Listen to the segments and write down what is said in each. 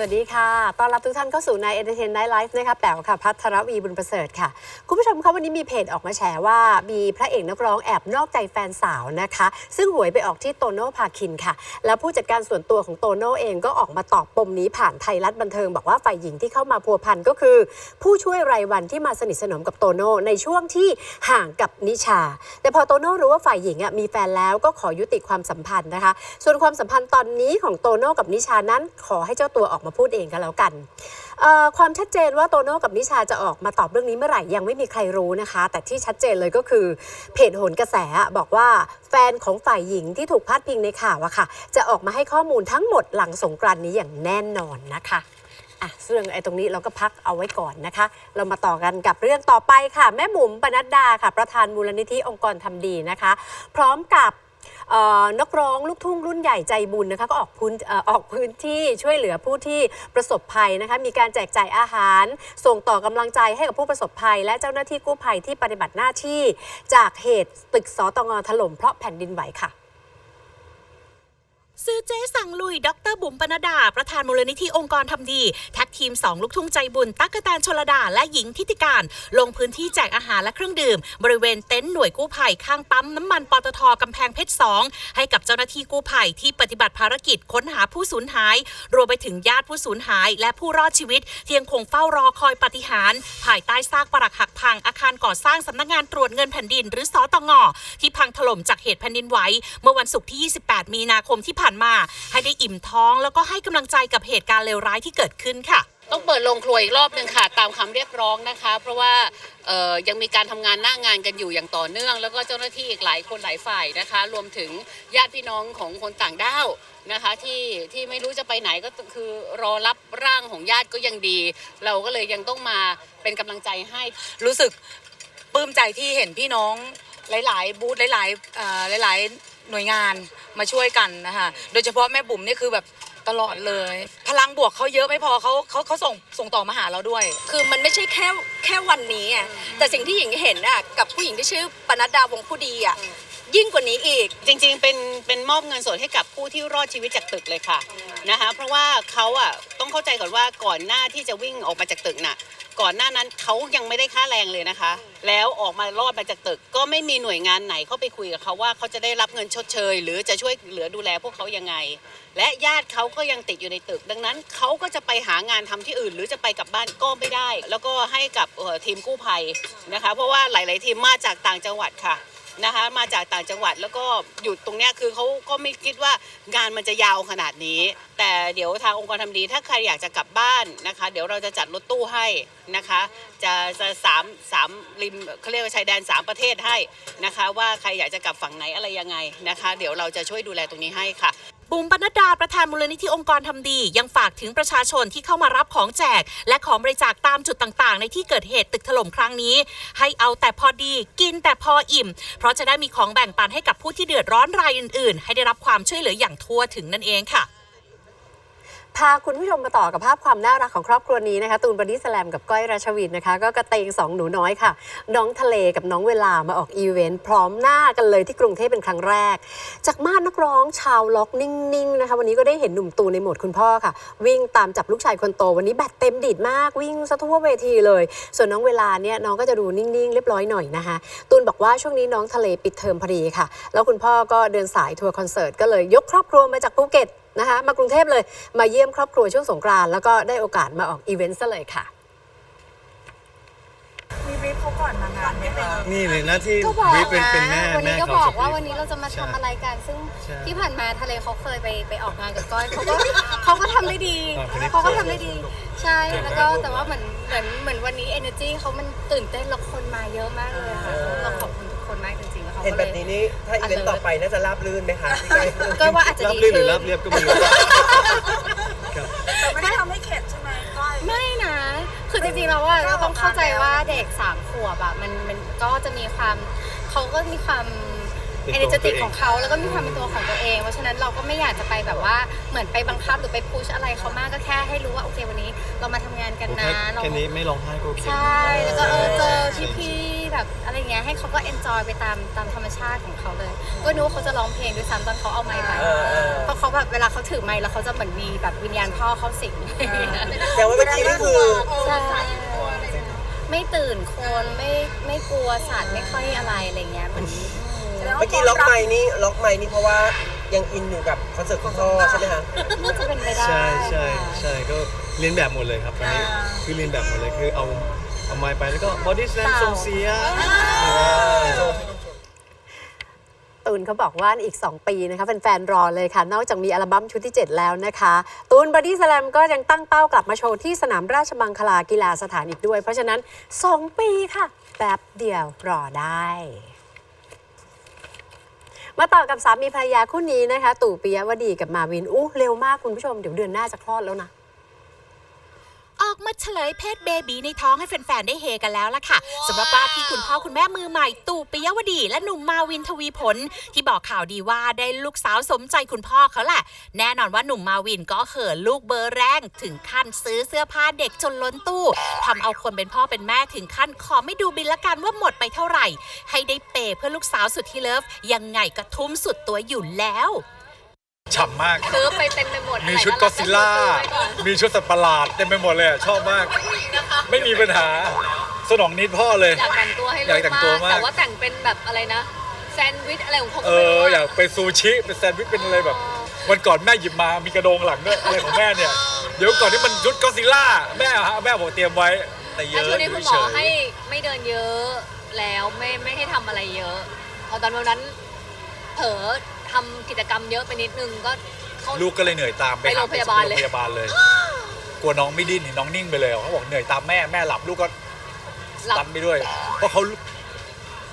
สวัสดีค่ะ ต้อนรับทุกท่านเข้าสู่ใน Entertain Night Life นะคะแป๋วค่ะ พัทรวีบุญประเสริฐค่ะ คุณผู้ชมคะวันนี้มีเพจออกมาแฉว่ามีพระเอกนักร้องแอบนอกใจแฟนสาวนะคะ ซึ่งหวยไปออกที่โตโน่พาคินค่ะ แล้วผู้จัดการส่วนตัวของโตโน่เองก็ออกมาตอบปมนี้ผ่านไทยรัฐบันเทิง บอกว่าฝ่ายหญิงที่เข้ามาพัวพันก็คือ ผู้ช่วยรายวันที่มาสนิทสนมกับโตโน่ในช่วงที่ห่างกับนิชา แต่พอโตโน่รู้ว่าฝ่ายหญิงมีแฟนแล้วก็ขอยุติความสัมพันธ์นะคะ ส่วนความสัมพันธ์ตอนนี้ของโตโน่กับนิชานั้นขอให้เจ้าตัวออกมาพูดเองก็แล้วกัน ความชัดเจนว่าโตโน่กับนิชาจะออกมาตอบเรื่องนี้เมื่อไหร่ยังไม่มีใครรู้นะคะ แต่ที่ชัดเจนเลยก็คือเพจโหนกระแสบอกว่าแฟนของฝ่ายหญิงที่ถูกพาดพิงในข่าวอะค่ะ จะออกมาให้ข้อมูลทั้งหมดหลังสงกรานนี้อย่างแน่นอนนะคะอะเรื่องไอ้ตรงนี้เราก็พักเอาไว้ก่อนนะคะ เรามาต่อกันกับเรื่องต่อไปค่ะ แม่บุ๋มปนัดดาค่ะ ประธานมูลนิธิองค์กรทำดีนะคะ พร้อมกับ นักร้องลูกทุ่งรุ่นใหญ่ใจบุญนะคะก็ออกพื้นออกพื้นที่ช่วยเหลือผู้ที่ประสบภัยนะคะมีการแจกจ่ายอาหาร ส่งต่อกำลังใจให้กับผู้ประสบภัย และเจ้าหน้าที่กู้ภัยที่ปฏิบัติหน้าที่ จากเหตุตึกสตงถล่มเพราะแผ่นดินไหวค่ะ ซื้อเจ๊สั่งลุย ดรบุ๋มปนดา ประธานมูลนิธิองค์กรทำดี แท็กทีม 2 ลูกทุ่งใจบุญ ตั๊กกะแตนชลดา และหญิงทิติการ ลงพื้นที่แจกอาหารและเครื่องดื่ม บริเวณเต็นท์หน่วยกู้ภัย ข้างปั๊มน้ำมันปตทกำแพงเพชร 2 ให้กับเจ้าหน้าที่กู้ภัยที่ปฏิบัติภารกิจค้นหาผู้สูญหาย รวมไปถึงญาติผู้สูญหาย และผู้รอดชีวิตที่ยังคงเฝ้ารอคอยปฏิหารภายใต้ซากปรักหักพังอาคารก่อสร้างสำนักงานตรวจเงินแผ่นดิน หรือสตงที่พังถล่มจากเหตุแผ่นดินไหวเมื่อวันศุกร์ที่ 28 มีนาคมที่ผ่านมา ให้ได้อิ่มท้องแล้วก็ให้กำลังใจกับเหตุการณ์เลวร้ายที่เกิดขึ้นค่ะ ต้องเปิดโรงครัวอีกรอบหนึ่งค่ะ ตามคำเรียกร้องนะคะ เพราะว่าเอ่อยังมีการทำงานหน้างานกันอยู่อย่างต่อเนื่อง แล้วก็เจ้าหน้าที่อีกหลายคนหลายฝ่ายนะคะ รวมถึงญาติพี่น้องของคนต่างด้าวนะคะที่ที่ไม่รู้จะไปไหนก็คือรอรับร่างของญาติก็ยังดี เราก็เลยยังต้องมาเป็นกำลังใจให้ รู้สึกปลื้มใจที่เห็นพี่น้องหลาย ๆ บูธหลายๆเอ่อหลาย ๆ หน่วยงานมาช่วยกันนะคะโดยเฉพาะแม่บุ๋มนี่คือแบบตลอดเลย พลังบวกเขาเยอะไม่พอเขาเขาเขาส่งส่งต่อมาหาเราด้วย คือมันไม่ใช่แค่แค่วันนี้อะแต่สิ่งที่หญิงเห็นอะกับผู้หญิงที่ชื่อปนัดดาวงผู้ดีอะยิ่งกว่านี้อีก จริงๆ เป็นเป็นมอบเงินสดให้กับผู้ที่รอดชีวิตจากตึกเลยค่ะนะคะ เพราะว่าเขาอะต้องเข้าใจก่อนว่าก่อนหน้าที่จะวิ่งออกมาจากตึกน่ะ ก่อนหน้านั้นเขายังไม่ได้ค่าแรงเลยนะคะ แล้วออกมารอดมาจากตึก ก็ไม่มีหน่วยงานไหนเข้าไปคุยกับเขาว่าเขาจะได้รับเงินชดเชย หรือจะช่วยเหลือดูแลพวกเขายังไง และญาติเขาก็ยังติดอยู่ในตึก ดังนั้นเขาก็จะไปหางานทำที่อื่น หรือจะไปกลับบ้านก็ไม่ได้ แล้วก็ให้กับเอ่อทีมกู้ภัยนะคะ เพราะว่าหลาย ๆ ทีมมาจากต่างจังหวัดค่ะ นะคะมาจากต่างจังหวัดแล้วก็อยู่ตรงเนี้ยคือเขาก็ไม่คิดว่างานมันจะยาวขนาดนี้ แต่เดี๋ยวทางองค์กรทำดีถ้าใครอยากจะกลับบ้านนะคะ เดี๋ยวเราจะจัดรถตู้ให้นะคะ จะจะสามสามริมเขาเรียกว่าชายแดนสามประเทศให้นะคะ ว่าใครอยากจะกลับฝั่งไหนอะไรยังไงนะคะ เดี๋ยวเราจะช่วยดูแลตรงนี้ให้ค่ะ บุ๋มปนัดดาประธานมูลนิธิองค์กรทำดี ยังฝากถึงประชาชนที่เข้ามารับของแจก และของบริจาคตามจุดต่างๆ ในที่เกิดเหตุตึกถล่มครั้งนี้ ให้เอาแต่พอดีกินแต่พออิ่ม เพราะจะได้มีของแบ่งปันให้กับผู้ที่เดือดร้อนรายอื่น ๆ ให้ได้รับความช่วยเหลืออย่างทั่วถึงนั่นเองค่ะ พาคุณผู้ชมมาต่อกับภาพความน่ารักของครอบครัวนี้นะคะ ตูนบอดี้สแลมกับก้อยราชวินนะคะ ก็กระเตงสองหนูน้อยค่ะ น้องทะเลกับน้องเวลามาออกอีเวนต์พร้อมหน้ากันเลยที่กรุงเทพเป็นครั้งแรก จากมาดนักร้องชาวล็อกนิ่งๆนะคะ วันนี้ก็ได้เห็นหนุ่มตูนในโหมดคุณพ่อค่ะ วิ่งตามจับลูกชายคนโต วันนี้แบตเต็มดีดมากวิ่งซะทั่วเวทีเลย ส่วนน้องเวลาเนี่ยน้องก็จะดูนิ่งๆ เรียบร้อยหน่อยนะคะ ตูนบอกว่าช่วงนี้น้องทะเลปิดเทอมพอดีค่ะ แล้วคุณพ่อก็เดินสายทัวร์คอนเสิร์ตก็เลยยกครอบครัวมาจากภูเก็ต นะคะ มากรุงเทพเลยมาเยี่ยมครอบครัวช่วงสงกรานต์แล้วก็ได้โอกาสมาออกอีเวนต์ซะเลยค่ะ มีบรีฟเขาก่อนมางานไหมคะ นี่เลยหน้าที่ก็บอกวิเป็นนะเป็นแม่วันแม่นี้ก็เขาบอกจะว่า brief วันนี้เราจะมาทำอะไรกัน ซึ่งใช่ที่ผ่านมาทะเลเขาเคยไปไปออกงานกับก้อยเขาก็ เขาก็ทำได้ดีอ่าคนนี้เขาก็ทำได้ดี ใช่เก่งมากแล้วก็แต่ว่าเหมือนเหมือนเหมือนวันนี้ energy เขามันตื่นเต้นแล้วคนมาเยอะมากเลยค่ะเราขอบคุณ เขาเห็นก็แบเลยบนี้นี่ถ้าอีเวนต์ต่อไปน่าจะราบรื่นไหมคะพี่ก้อย ก็ว่าอาจจะราบดีลื่นหขึ้รือนราบเรียบก็ไม่รู้ครับแต่ไม่ได้ทำให้เข็ดใช่ไหมก้อย ไม่นะ คือจริงๆเราว่าเราต้องเข้าใจว่าเด็กสามขวบอะมันมันก็จะมีความเขาก็มีความ เป็นตัว energetic ของตัวเองของเขาแล้วก็มีความเป็นตัวของตัวเอง เพราะฉะนั้นเราก็ไม่อยากจะไปแบบว่าเหมือนไปบังคับหรือไปพุชอะไรเขามากก็แค่ให้รู้ว่าโอเควันนี้เรามาทำงานกันนะแค่เรา แค่นี้ไม่ร้องไห้ก็โอเคใช่ แล้วก็เออเจอใช่พี่ๆแบบอะไรเงี้ยให้เขาก็ enjoy ไปตามตามธรรมชาติของเขาเลย ก็นึกว่าเขาจะร้องเพลงด้วยซ้ำตอนเขาเอาไมค์ไปเออเออเพราะเขาเขาแบบเวลาเขาถือไมค์แล้วเขาจะเหมือนมีแบบวิญญาณพ่อเขาสิงแต่ว่าเมื่อกี้นี่คือใช่ไม่ตื่นคนไม่ไม่กลัวสัตว์ไม่ค่อยอะไรอะไรเงี้ยเหมือน เมื่อกี้ล็อกไม้นี่ล็อกไม้นี่เพราะว่ายังอินอยู่กับคอนเสิร์ตคุณพ่อใช่ไหมคะ น่าจะเป็นไปได้ใช่ใช่ค่ะใช่ก็เรียนแบบหมดเลยครับตอนนี้คือเรียนแบบหมดเลยคือเอาเอาไม้ไปแล้วก็บอดี้สแลมส่งเสียงตูนเขาบอกว่าอีก 2 ปีนะคะแฟนๆรอเลยค่ะ นอกจากมีอัลบั้มชุดที่ 7 แล้วนะคะ ตูนบอดี้สแลมก็ยังตั้งเป้ากลับมาโชว์ที่สนามราชมังคลากีฬาสถานอีกด้วย เพราะฉะนั้น 2 ปีค่ะ แป๊บเดียวรอได้ มาต่อกับสามีภรรยาคู่นี้นะคะ ตู่ปิยวดีกับมาวินอู้เร็วมากคุณผู้ชมเดี๋ยวเดือนหน้าจะคลอดแล้วนะ มาเฉลยเพศเบบีในท้องให้แฟนๆ ได้เฮกันแล้วล่ะค่ะสำหรับว่าที่คุณพ่อคุณแม่มือใหม่ ตู่ปิยวดี และหนุ่มมาวินทวีผล ที่บอกข่าวดีว่าได้ลูกสาวสมใจคุณพ่อเขาแหละ แน่นอนว่าหนุ่มมาวินก็เขินลูกเบอร์แรงถึงขั้นซื้อเสื้อผ้าเด็กจนล้นตู้ทำเอาคนเป็นพ่อเป็นแม่ถึงขั้นขอไม่ดูบินละกันว่าหมดไปเท่าไหร่ ให้ได้เปย์เพื่อลูกสาวสุดที่เลิฟยังไงก็ทุ่มสุดตัวอยู่แล้ว ฉ่ำมาก ซื้อไปเต็มไปหมดมีชุดก็อดซิลล่า มีชุดสัตว์ประหลาดเต็มไปหมดเลยอะชอบมาก ไม่มีปัญหา สนองนิดพ่อเลย อยากแต่งตัวให้อยากแต่งตัวมาก แต่ว่าแต่งเป็นแบบอะไรนะ แซนด์วิชอะไรของเขาเอก็ไม่รู้ออะอยากเป็นซูชิเป็นแซนด์วิชเป็นอะไรแบบ วันก่อนแม่หยิบมามีกระโดงหลังด้วยอะไรของแม่เนี่ย เดี๋ยวก่อนที่มันชุดก็อดซิลล่าแม่ฮะแม่บอกเตรียมไว้ แต่เยแล้วอะช่วงนี้คุณหมเฉอยให้ไม่เดินเยอะแล้วไม่ไม่ให้ทำอะไรเยอะพอตอนวันนั้นเผลอ ทำกิจกรรมเยอะไปนิดนึงก็เข้าลูกก็เลยเหนื่อยตามไปไปโรงพยาบาลเลย โรงพยาบาลเลย กลัวน้องไม่ดิ้นน้องนิ่งไปเลยเขาบอกเหนื่อยตามแม่แม่หลับลูกก็หลับตันไปด้วย เพราะเขา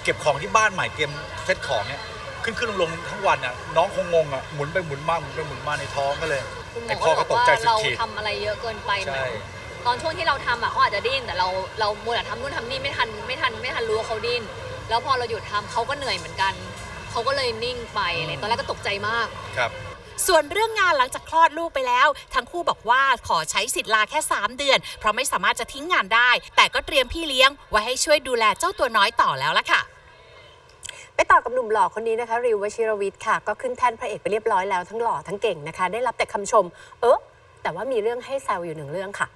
เก็บของที่บ้านใหม่เตรียมเซตของเนี่ยขึ้นขึ้นลงลงทั้งวันอะน้องคงงงอะหมุนไปหมุนมาหมุนไปหมุนมาในท้องก็เลยคุณหมไอ้อพ่อก็ก็บตอกกว่าใจสุดเราขีดทำอะไรเยอะเกินไปเหมืใช่อนตอนช่วงที่เราทำอะเขาอาจจะดิ้นแต่เราเรามัวแต่ทำนู่นทำนี่ไม่ทันไม่ทันไม่ทันรู้ว่าเขาดิ้นแล้วพอเราหยุดทำเขาก็เหนื่อยเหมือนกัน เขาก็เลยนิ่งไปอะไรตอนแรกก็ตกใจมาก ครับ ส่วนเรื่องงานหลังจากคลอดลูกไปแล้ว ทั้งคู่บอกว่าขอใช้สิทธิ์ลาแค่ 3 เดือน เพราะไม่สามารถจะทิ้งงานได้ แต่ก็เตรียมพี่เลี้ยง ไว้ให้ช่วยดูแลเจ้าตัวน้อยต่อแล้วล่ะค่ะ ไปต่อกับหนุ่มหล่อคนนี้นะคะ ริววชิรวิทย์ค่ะ ก็ขึ้นแท่นพระเอกไปเรียบร้อยแล้วทั้งหล่อทั้งเก่งนะคะ ได้รับแต่คำชม เออแต่ว่ามีเรื่องให้แซวอยู่หนึ่งเรื่องค่ะเ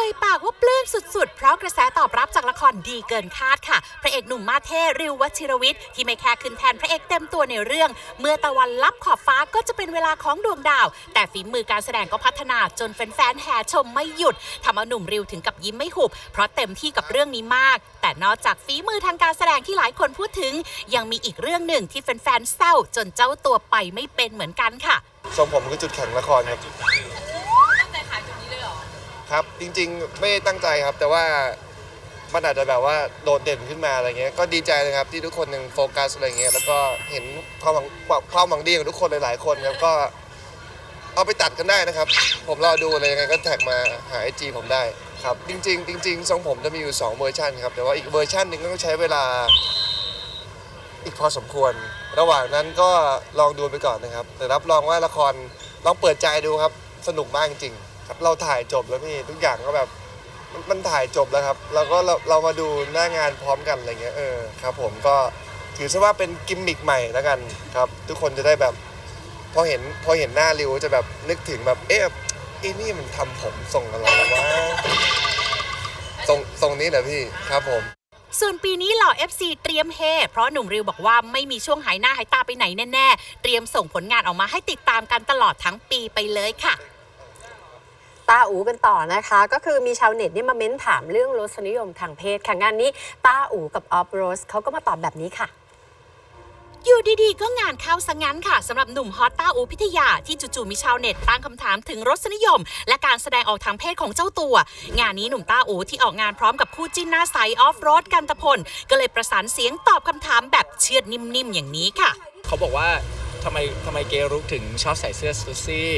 อ่ยปากว่าปลื้มสุดๆ เพราะกระแสตอบรับจากละครดีเกินคาดค่ะ พระเอกหนุ่มมาเท่ริววชิรวิทย์ที่ไม่แค่ขึ้นแทนพระเอกเต็มตัวในเรื่อง เมื่อตะวันลับขอบฟ้าก็จะเป็นเวลาของดวงดาว แต่ฝีมือการแสดงก็พัฒนาจนแฟนๆแห่ชมไม่หยุดทำเอาหนุ่มริวถึงกับยิ้มไม่หุบ เพราะเต็มที่กับเรื่องนี้มาก แต่นอกจากฝีมือทางการแสดงที่หลายคนพูดถึง ยังมีอีกเรื่องหนึ่งที่แฟนๆเศร้าจนเจ้าตัวไปไม่เป็นเหมือนกันค่ะทรงผมคือจุดแข็งละครครับ ครับ จริงๆ ไม่ได้ตั้งใจครับ แต่ว่ามันอาจจะแบบว่าโดดเด่นขึ้นมาอะไรเงี้ย ก็ดีใจเลยครับที่ทุกคนยังโฟกัสอะไรเงี้ย แล้วก็เห็นความหวังความหวังดีของทุกคนหลายๆคนครับ ก็เอาไปตัดกันได้นะครับ ผมรอดูเลยยังไงก็แท็กมาหาไอจีผมได้ครับ จริง ๆ จริง ๆ ทรงผมจะมีอยู่สองเวอร์ชันครับ แต่ว่าอีกเวอร์ชันหนึ่งก็ต้องใช้เวลาอีกพอสมควร ระหว่างนั้นก็ลองดูไปก่อนนะครับ แต่รับรองว่าละครลองเปิดใจดูครับ สนุกมากจริงๆ ครับเราถ่ายจบแล้วพี่ทุกอย่างก็แบบมันมันถ่ายจบแล้วครับเราก็เราเรามาดูหน้างานพร้อมกันอะไรเงี้ยเออครับ ผมก็ถือซะว่าเป็นกิมมิกใหม่แล้วกันครับ ทุกคนจะได้แบบพอเห็นพอเห็นหน้าริวจะแบบนึกถึงแบบเอ๊ะไอ้นี่มันทำผมทรงอะไรวะทรงทรงนี้เหรอพี่ครับผม ส่วนปีนี้เหล่า FC เตรียมเฮเพราะหนุ่มริวบอกว่าไม่มีช่วงหายหน้าหายตาไปไหนแน่ ๆ เตรียมส่งผลงานออกมาให้ติดตามกันตลอดทั้งปีไปเลยค่ะ ตาอูกันต่อนะคะ ก็คือมีชาวเน็ตเนี่ยมาเม้นถามเรื่องรสนิยมทางเพศค่ะงานนี้ตาอูกับออฟโรสเขาก็มาตอบแบบนี้ค่ะอยู่ดีๆ ก็งานเข้าซะงั้นค่ะสำหรับหนุ่มฮอตต้าอูพิทยา ที่จู่ๆมีชาวเน็ตตั้งคำถามถึงรสนิยม และการแสดงออกทางเพศของเจ้าตัว งานนี้หนุ่มต้าอูที่ออกงานพร้อมกับคู่จิ้นหน้าใสออฟโรดกันตะพล ก็เลยประสานเสียงตอบคำถามแบบเชือดนิ่มๆ อย่างนี้ค่ะ เขาบอกว่าทำไมทำไมเกย์รุกถึงชอบใส่เสื้อซูซี่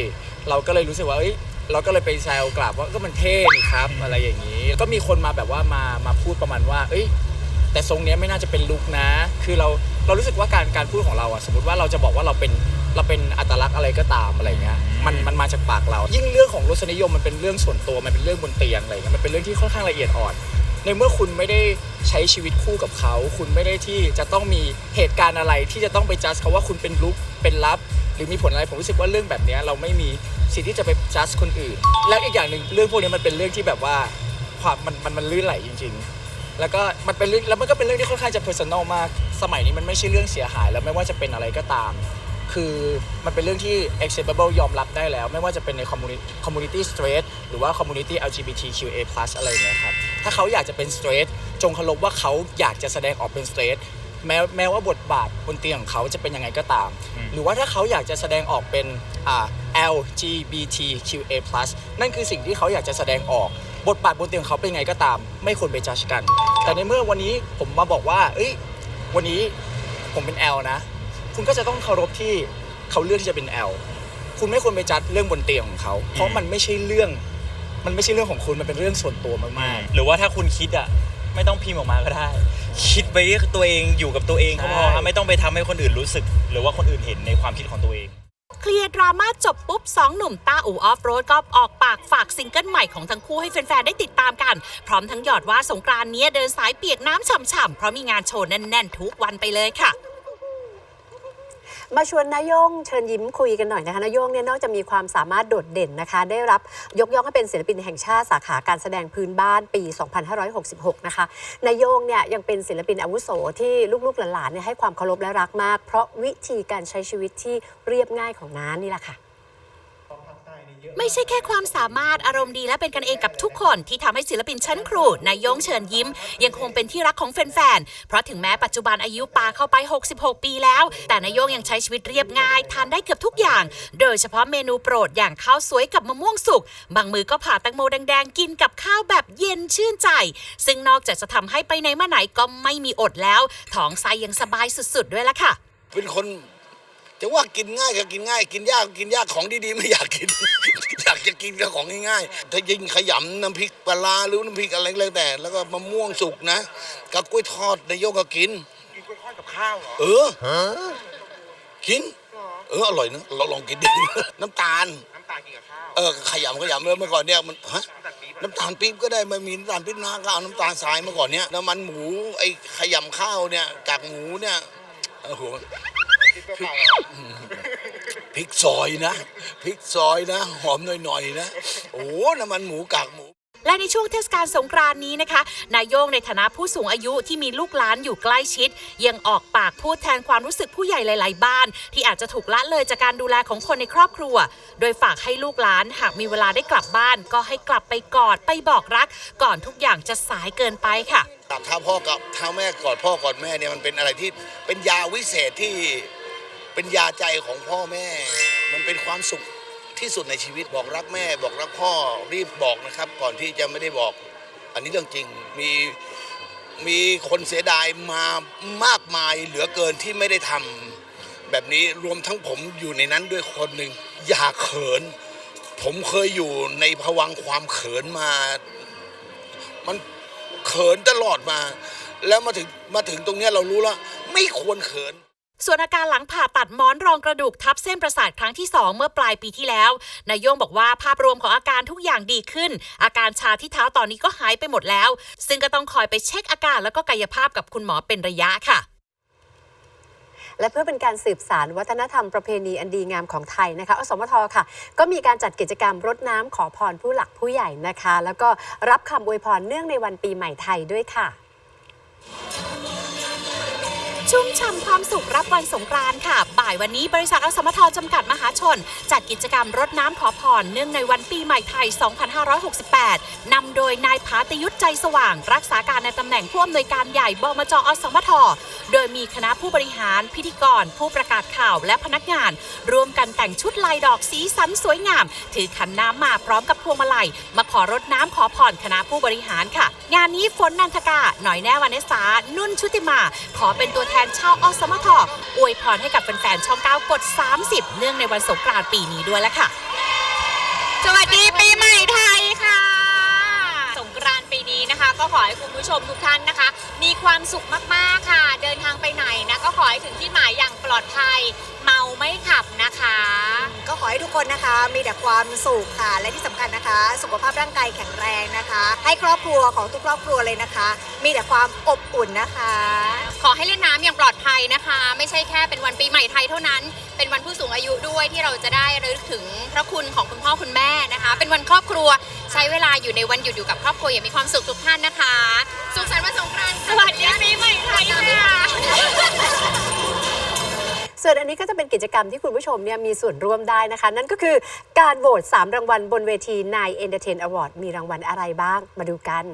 เราก็เลยรู้สึกว่าเอ้ย เราก็เลยไปแซวกลับว่าก็มันเท่นี่ครับ อะไรอย่างนี้ ก็มีคนมาแบบว่ามามาพูดประมาณว่า เอ้ย แต่ทรงเนี้ยไม่น่าจะเป็นลุคนะ คือเราเรารู้สึกว่าการการพูดของเราอะสมมติว่าเราจะบอกว่าเราเป็นเราเป็นอัตลักษณ์อะไรก็ตามอะไรเงี้ยมันมันมาจากปากเรา ยิ่งเรื่องของรสนิยมมันเป็นเรื่องส่วนตัวมันเป็นเรื่องบนเตียงอะไรเงี้ยมันเป็นเรื่องที่ค่อนข้างละเอียดอ่อน ในเมื่อคุณไม่ได้ใช้ชีวิตคู่กับเขา คุณไม่ได้ที่จะต้องมีเหตุการณ์อะไรที่จะต้องไปจัดเขาว่าคุณเป็นลุกเป็นลับห รือมีผลอะไรผมรู้สึกว่าเรื่องแบบเนี้ยเราไม่มีสิทธิ์ที่จะไปจัดคนอื่น แล้วอีกอย่างหนึ่งเรื่องพวกนี้มันเป็นเรื่องที่แบบว่าความมันมันมันลื่นไหลจริง ๆ แล้วก็มันเป็นเรื่องแล้วมันก็เป็นเรื่องที่ค่อนข้างจะ personal มาก สมัยนี้มันไม่ใช่เรื่องเสียหายแล้วไม่ว่าจะเป็นอะไรก็ตาม คือมันเป็นเรื่องที่ acceptable ยอมรับได้แล้ว ไม่ว่าจะเป็นใน community community straight หรือว่า community LGBTQA+ อะไรเงี้ยครับ ถ้าเขาอยากจะเป็น straight จงเคารพว่าเขาอยากจะแสดงออกเป็น straight แม้แม้ว่าบทบาทบนเตียงของเขาจะเป็นยังไงก็ตามหรือว่าถ้าเขาอยากจะแสดงออกเป็นอ่า LGBTQA+ นั่นคือสิ่งที่เขาอยากจะแสดงออก บทบาทบนเตียงของเขาเป็นยังไงก็ตาม ไม่ควรไปจัดกัน แต่ในเมื่อวันนี้ผมมาบอกว่า เอ้ย วันนี้ผมเป็น L นะ คุณก็จะต้องเคารพที่เขาเลือกที่จะเป็น L คุณไม่ควรไปจัดเรื่องบนเตียงของเขา เพราะมันไม่ใช่เรื่อง มันไม่ใช่เรื่องของคุณ มันเป็นเรื่องส่วนตัวมากหรือว่าถ้าคุณคิดอะ ไม่ต้องพิมพ์ออกมาก็ได้ คิดไปตัวเองอยู่กับตัวเองก็พอใช่ครับไม่ต้องไปทำให้คนอื่นรู้สึก หรือว่าคนอื่นเห็นในความคิดของตัวเอง เคลียร์ดราม่าจบปุ๊บสองหนุ่มต้าอู่ออฟโรดก็ออกปากฝากซิงเกิลใหม่ของทั้งคู่ให้แฟน ๆ ได้ติดตามกัน พร้อมทั้งหยอดว่าสงกรานต์เนี้ยเดินสายเปียกน้ำฉ่ำๆเพราะมีงานโชว์แน่น ๆ ทุกวันไปเลยค่ะ มาชวนนายโยงเชิญยิ้มคุยกันหน่อยนะคะนายโยงเนี่ยนอกจากมีความสามารถโดดเด่นนะคะ ได้รับยกย่องให้เป็นศิลปินแห่งชาติสาขาการแสดงพื้นบ้านปี 2566 นะคะนายโยงเนี่ยยังเป็นศิลปินอาวุโสที่ลูกๆหลานๆเนี่ยให้ความเคารพและรักมาก เพราะวิธีการใช้ชีวิตที่เรียบง่ายของน้านี่แหละค่ะ ไม่ใช่แค่ความสามารถอารมณ์ดีและเป็นกันเองกับทุกคนที่ทำให้ศิลปินชั้นครูนายยงเชิญยิ้ม ยังคงเป็นที่รักของแฟนๆ เพราะถึงแม้ปัจจุบันอายุปาเข้าไป 66 ปีแล้ว แต่นายยงยังใช้ชีวิตเรียบง่าย ทานได้เกือบทุกอย่าง โดยเฉพาะเมนูโปรดอย่างข้าวสวยกับมะม่วงสุก บางมือก็ผ่าแตงโมแดงๆ กินกับข้าวแบบเย็นชื่นใจ ซึ่งนอกจากจะทำให้ไปไหนมาไหนก็ไม่มีอดแล้ว ท้องไส้ยังสบายสุดๆ ด้วยละค่ะ เป็นคน จะว่ากินง่ายก็กินง่าย กินยากก็กินยากของดีๆ ไม่อยากกิน อยากจะกินกับของง่ายๆถ้ายิงขยำน้ำพริกปลาร้าหรือน้ำพริกอะไรก็แล้วแต่ แล้วก็มะม่วงสุกนะกับกล้วยทอดนายกก็กิน กินกล้วยทอดกับข้าวเหรอเออกินเอออร่อยนะเราลองกินดิน้ำตาลน้ำตาลกินกับข้าวเออขยำขยำเมื่อก่อนเนี่ยมันฮะน้ำตาลปี๊บก็ได้ไม่มีน้ำตาลปี๊บนาก็เอาน้ำตาลทรายเมื่อก่อนเนี่ยน้ำมันหมูไอ้ขยำข้าวเนี่ยกากหมูเนี่ยโอ้โห พริกซอยนะพริกซอยนะ หอมหน่อยๆนะ โอ้โหน้ำมันหมูกากหมูและในช่วงเทศกาลสงกรานต์นี้นะคะ นายโยงในฐานะผู้สูงอายุที่มีลูกหลานอยู่ใกล้ชิด ยังออกปากพูดแทนความรู้สึกผู้ใหญ่หลาย ๆ บ้าน ที่อาจจะถูกละเลยจากการดูแลของคนในครอบครัว โดยฝากให้ลูกหลานหากมีเวลาได้กลับบ้าน ก็ให้กลับไปกอดไปบอกรัก ก่อนทุกอย่างจะสายเกินไปค่ะเท้าพ่อกับเท้าแม่กอดพ่อ กอดแม่เนี่ยมันเป็นอะไรที่เป็นยาวิเศษที่ เป็นยาใจของพ่อแม่ มันเป็นความสุขที่สุดในชีวิตบอกรักแม่ บอกรักพ่อรีบบอกนะครับ ก่อนที่จะไม่ได้บอก อันนี้เรื่องจริงมีมีคนเสียดายมามากมายเหลือเกินที่ไม่ได้ทำแบบนี้รวมทั้งผมอยู่ในนั้นด้วยคนหนึ่งอย่าเขิน ผมเคยอยู่ในภวังความเขินมา มันเขินตลอดมา แล้วมาถึงมาถึงตรงนี้เรารู้แล้ว ไม่ควรเขิน ส่วนอาการหลังผ่าตัดหมอนรองกระดูกทับเส้นประสาทครั้งที่ 2 เมื่อปลายปีที่แล้ว นายโยงบอกว่าภาพรวมของอาการทุกอย่างดีขึ้น อาการชาที่เท้าตอนนี้ก็หายไปหมดแล้ว ซึ่งก็ต้องคอยไปเช็คอาการแล้วก็กายภาพกับคุณหมอเป็นระยะค่ะและเพื่อเป็นการสืบสารวัฒนธรรมประเพณีอันดีงามของไทยนะคะ อสมทค่ะ ก็มีการจัดกิจกรรมรดน้ำขอพรผู้หลักผู้ใหญ่นะคะ แล้วก็รับคำอวยพรเนื่องในวันปีใหม่ไทยด้วยค่ะ ชุ่มฉ่ำความสุขรับวันสงกรานต์ค่ะ บ่ายวันนี้บริษัทอสมทจำกัดมหาชน จัดกิจกรรมรดน้ำขอพรเนื่องในวันปีใหม่ไทย 2568 นำโดยนายผาตยุทธใจสว่าง รักษาการในตำแหน่งผู้อำนวยการใหญ่บมจอสมท โดยมีคณะผู้บริหารพิธีกร ผู้ประกาศข่าวและพนักงาน รวมกันแต่งชุดลายดอกสีสันสวยงาม ถือขันน้ำมาพร้อมกับพวงมาลัย มาขอรดน้ำขอพรคณะผู้บริหารค่ะ งานนี้ฝนนันทกาหน่อยแน่วานิสานุ่นชุติมา ขอเป็นตัวแทนชาวอสมทอวยพรให้กับแฟนๆช่องเก้ากด 30 เนื่องในวันสงกรานต์ปีนี้ด้วยละค่ะ สวัสดีปีใหม่ไทยค่ะ สงกรานต์ปีนี้นะคะ ก็ขอให้คุณผู้ชมทุกท่านนะคะ มีความสุขมากๆค่ะ เดินทางไปไหนนะก็ขอให้ถึงที่หมายอย่างปลอดภัยเมา ไม่ขับนะคะ ก็ขอให้ทุกคนนะคะ มีแต่ความสุขค่ะ และที่สำคัญนะคะ สุขภาพร่างกายแข็งแรงนะคะ ให้ครอบครัวของทุกครอบครัวเลยนะคะ มีแต่ความอบอุ่นนะคะ ขอให้เล่นน้ำอย่างปลอดภัยนะคะ ไม่ใช่แค่เป็นวันปีใหม่ไทยเท่านั้น เป็นวันผู้สูงอายุด้วยที่เราจะได้ระลึกถึงพระคุณของคุณพ่อคุณแม่นะคะ เป็นวันครอบครัวใช้เวลาอยู่ในวันหยุดอยู่กับครอบครัวอย่างมีความสุขทุกท่านนะคะสุข วนอันนี้ก็จะเป็นกิจกรรมที่คุณผู้ชมเนี่ยมีส่วนร่วมได้นะคะ นั่นก็คือการโหวต3รางวัลบนเวทีนาย Entertain Award มีรางวัลอะไรบ้างมาดูกัน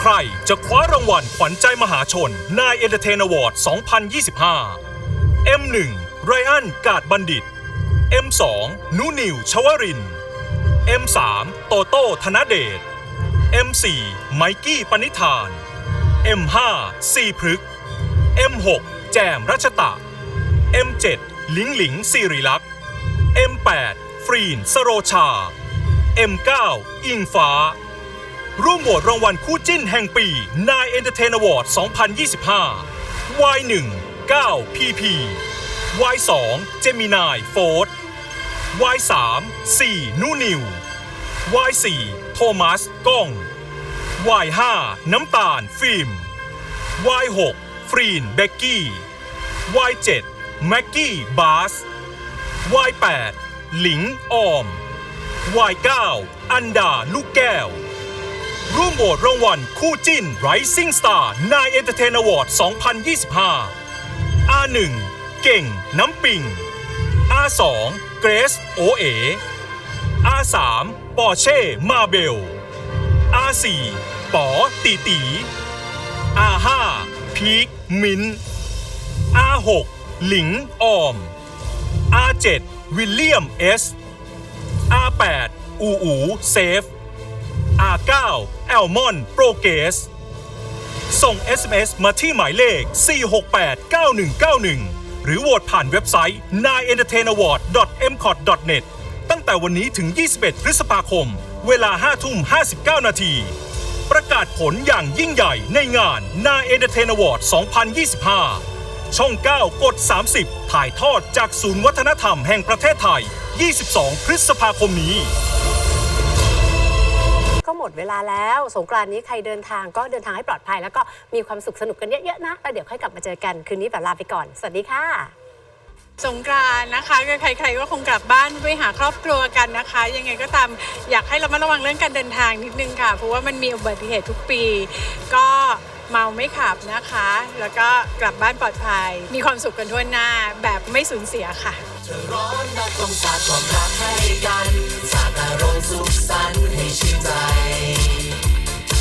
ใครจะคว้ารางวัลขวัญใจมหาชนนายเอนเตอร์เทนอวอร์ด2025 M1 ไรอันกาดบัณฑิต M2 นูนิวชวริน M3 โตโต้ธนเดช M4 ไมกี้ปณิธาน M5 ซีพฤก M6 แจมรัชตะ M7 หลิงหลิงสิริลักษ์ M8 ฟรีนสโรชา M9 อิงฟ้า ร่วมโหวตรางวัลคู่จิ้นแห่งปีนาย Entertain Award 2025 Y1 9 PP Y2 Gemini Ford Y3 4นูนิว Y4 โทมัสก้อง Y5 น้ำตาล ฟิล์ม Y6 ฟรีนเบกกี้ Y7 แม็กกี้บาส Y8 หลิงออม Y9 อันดาลูกแก้ว ร่วมโหวตรางวัลคู่จิ้น Rising Star นาย Entertain Award 2025 R1 เก่งน้ำปิง R2 เกรซโอเอ R3 ปอร์เช่มาเบล R4 ป๋อตีตี R5 พีคมิน R6 หกหลิงออม R7 วิลเลียมเอส R8 อูอูเซฟ R9 แอลมอนโปรเกสส่ง SMS มาที่หมายเลข 4689191 หรือโหวตผ่านเว็บไซต์ 9entertainaward.mcot.net ตั้งแต่วันนี้ถึง 21 พฤษภาคม เวลา 5 ทุ่ม 59 นาที ประกาศผลอย่างยิ่งใหญ่ในงาน9 Entertain Award 2025 ช่อง 9 กด 30 ถ่ายทอดจากศูนย์วัฒนธรรมแห่งประเทศไทย 22 พฤษภาคมนี้ก็หมดเวลาแล้ว สงกรานนี้ใครเดินทางก็เดินทางให้ปลอดภัย แล้วก็มีความสุขสนุกกันเยอะๆนะ แล้วเดี๋ยวค่อยกลับมาเจอกัน คืนนี้แบบลาไปก่อน สวัสดีค่ะ สงกรานนะคะใครๆก็คงกลับบ้านไปหาครอบครัวกันนะคะ ยังไงก็ตามอยากให้เรามาระวังเรื่องการเดินทางนิดนึงค่ะ เพราะว่ามันมีอุบัติเหตุทุกปี ก็เมาไม่ขับนะคะ แล้วก็กลับบ้านปลอดภัย มีความสุขกันทั่วหน้าแบบไม่สูญเสียค่ะร้อนนักต้องสาดความรักให้กันสาดอารมณ์สุขสันต์ให้ชื่นใจ